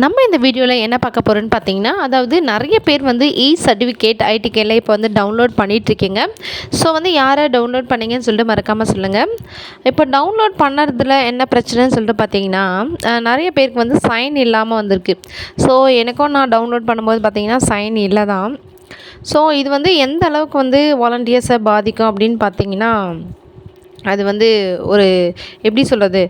நம்ம இந்த வீடியோவில் என்ன பார்க்க போகிறோன்னு பார்த்தீங்கன்னா அதாவது நிறைய பேர் வந்து இ சர்டிஃபிகேட் ஐடிகேல இப்போ வந்து டவுன்லோட் பண்ணிகிட்ருக்கீங்க ஸோ வந்து யாரை டவுன்லோட் பண்ணீங்கன்னு சொல்லிட்டு மறக்காமல் சொல்லுங்கள் இப்போ டவுன்லோட் பண்ணுறதுல என்ன பிரச்சனைன்னு சொல்லிட்டு பார்த்தீங்கன்னா நிறைய பேருக்கு வந்து சைன் இல்லாமல் வந்திருக்கு. ஸோ எனக்கும் நான் டவுன்லோட் பண்ணும்போது பார்த்தீங்கன்னா சைன் இல்லை தான் ஸோ இது வந்து எந்த அளவுக்கு வந்து வாலண்டியர்ஸை பாதிக்கும் அப்படின்னு பார்த்தீங்கன்னா அது வந்து ஒரு எப்படி சொல்கிறது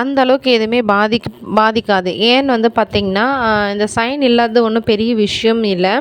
அந்த அளவுக்கு எதுவுமே பாதிக் பாதிக்காது. ஏன்னு வந்து பார்த்திங்கன்னா இந்த சைன் இல்லாதது ஒன்றும் பெரிய விஷயம் இல்லை.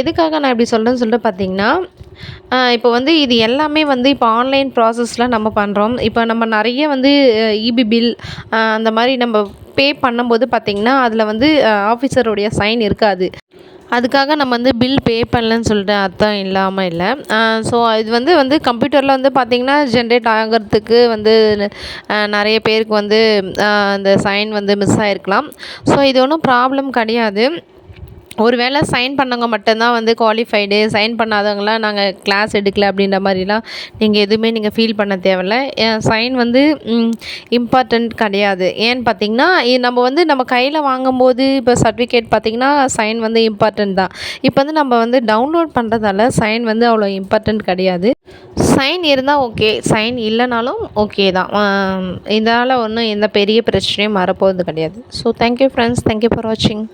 எதுக்காக நான் இப்படி சொல்கிறேன்னு சொல்லிட்டு பார்த்தீங்கன்னா இப்போ வந்து இது எல்லாமே வந்து இப்போ ஆன்லைன் ப்ராசஸில் நம்ம பண்ணுறோம் இப்போ நம்ம நிறைய வந்து இபி பில் அந்த மாதிரி நம்ம பே பண்ணும்போது பார்த்திங்கன்னா அதில் வந்து ஆஃபீஸருடைய சைன் இருக்காது. அதுக்காக நம்ம வந்து பில் பே பண்ணலன்னு சொல்லிட்டு அர்த்தம் இல்லாமல் இல்லை. ஸோ இது வந்து வந்து கம்ப்யூட்டரில் வந்து பார்த்திங்கன்னா ஜென்ரேட் ஆகிறதுக்கு வந்து நிறைய பேருக்கு வந்து அந்த சைன் வந்து மிஸ் ஆகிருக்கலாம் ஸோ இது ஒன்றும் ப்ராப்ளம் கிடையாது. ஒருவேளை சைன் பண்ணவங்க மட்டும்தான் வந்து குவாலிஃபைடு சைன் பண்ணாதவங்களாம் நாங்கள் கிளாஸ் எடுக்கல அப்படின்ற மாதிரிலாம் நீங்கள் எதுவுமே நீங்கள் ஃபீல் பண்ண தேவையில்ல. சைன் வந்து இம்பார்ட்டண்ட் கிடையாது. ஏன்னு பார்த்தீங்கன்னா நம்ம வந்து நம்ம கையில் வாங்கும்போது இப்போ சர்டிஃபிகேட் பார்த்திங்கன்னா சைன் வந்து இம்பார்ட்டண்ட் தான். இப்போ வந்து நம்ம வந்து டவுன்லோட் பண்ணுறதால சைன் வந்து அவ்வளோ இம்பார்ட்டண்ட் கிடையாது. சைன் இருந்தால் ஓகே சைன் இல்லைனாலும் ஓகே தான். இதனால் ஒன்றும் எந்த பெரிய பிரச்சனையும் வரப்போகிறது கிடையாது. So thank you friends thank you for வாட்சிங்